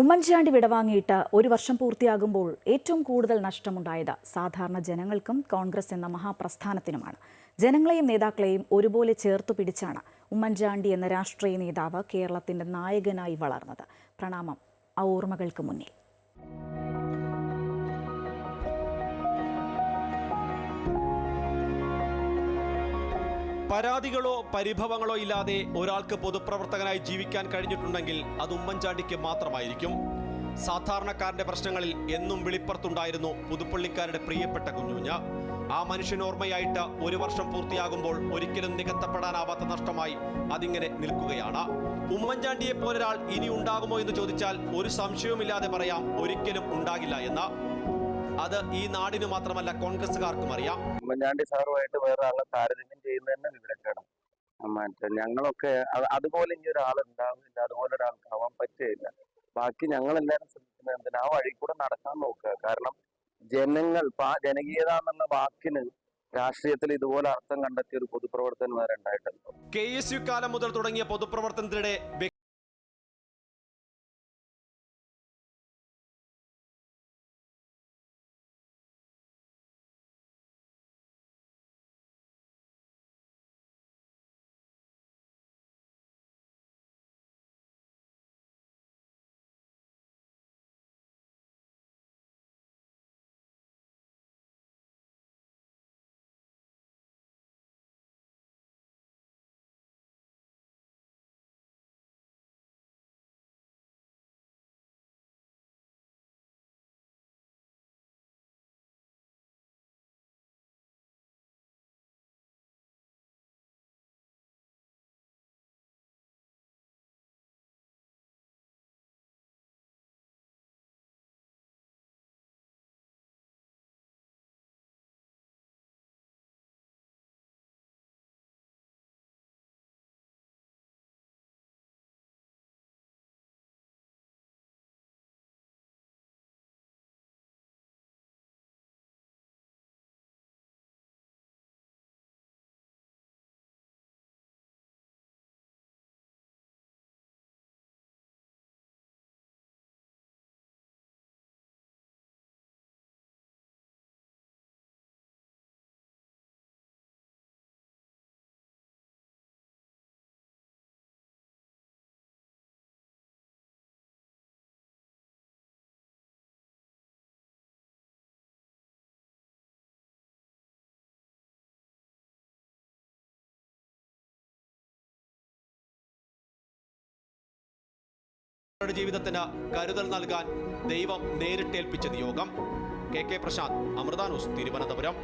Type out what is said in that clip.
ഉമ്മൻചാണ്ടി വിടവാങ്ങിയിട്ട് ഒരു വർഷം പൂർത്തിയാകുമ്പോൾ ഏറ്റവും കൂടുതൽ നഷ്ടമുണ്ടായത് സാധാരണ ജനങ്ങൾക്കും കോൺഗ്രസ് എന്ന മഹാപ്രസ്ഥാനത്തിനുമാണ്. ജനങ്ങളെയും നേതാക്കളെയും ഒരുപോലെ ചേർത്തു പിടിച്ചാണ് ഉമ്മൻചാണ്ടി എന്ന രാഷ്ട്രീയ നേതാവ് കേരളത്തിന്റെ നായകനായി വളർന്നത്. പ്രണാമം ആ ഓർമ്മകൾക്ക് മുന്നിൽ. പരാതികളോ പരിഭവങ്ങളോ ഇല്ലാതെ ഒരാൾക്ക് പൊതുപ്രവർത്തകനായി ജീവിക്കാൻ കഴിഞ്ഞിട്ടുണ്ടെങ്കിൽ അത് ഉമ്മൻചാണ്ടിക്ക് മാത്രമായിരിക്കും. സാധാരണക്കാരന്റെ പ്രശ്നങ്ങളിൽ എന്നും വെളിപ്പുറത്തുണ്ടായിരുന്നു പുതുപ്പള്ളിക്കാരുടെ പ്രിയപ്പെട്ട കുഞ്ഞുഞ്ഞ. ആ മനുഷ്യൻ ഓർമ്മയായിട്ട് ഒരു വർഷം പൂർത്തിയാകുമ്പോൾ ഒരിക്കലും നികത്തപ്പെടാനാവാത്ത നഷ്ടമായി അതിങ്ങനെ നിൽക്കുകയാണ്. ഉമ്മൻചാണ്ടിയെ പോലൊരാൾ ഇനി ഉണ്ടാകുമോ എന്ന് ചോദിച്ചാൽ ഒരു സംശയവുമില്ലാതെ പറയാം ഒരിക്കലും ഉണ്ടാകില്ല എന്ന്. അത് ഈ നാടിന് മാത്രമല്ല കോൺഗ്രസുകാർക്കും അറിയാം. ഉമ്മൻചാണ്ടി സാറുമായിട്ട് വേറെ ആളെ താരതമ്യം ചെയ്യുന്നതന്നെ വിവരക്കേടാണ്. മറ്റേ ഞങ്ങളൊക്കെ അത് അതുപോലെ ഇനി ഒരാൾ ഉണ്ടാവുന്നില്ല അതുപോലെ ഒരാൾക്ക് ആവാൻ പറ്റുകയില്ല. ബാക്കി ഞങ്ങൾ എല്ലാവരും ശ്രമിക്കുന്നത് എന്തിനാ? ആ വഴി കൂടെ നടക്കാൻ നോക്കുക. കാരണം ജനങ്ങൾ ജനകീയത എന്നുള്ള വാക്കിന് രാഷ്ട്രീയത്തിൽ ഇതുപോലെ അർത്ഥം കണ്ടെത്തിയ ഒരു പൊതുപ്രവർത്തനം വേറെ ഉണ്ടായിട്ടുണ്ട് കെ എസ് യു കാലം മുതൽ തുടങ്ങിയ പൊതുപ്രവർത്തനത്തിനിടെ ജീവിതത്തിന് കരുതൽ നൽകാൻ ദൈവം നേരിട്ടേൽപ്പിച്ച നിയോഗം. K K Prashanth Amrithanoos Thiruvananthapuram.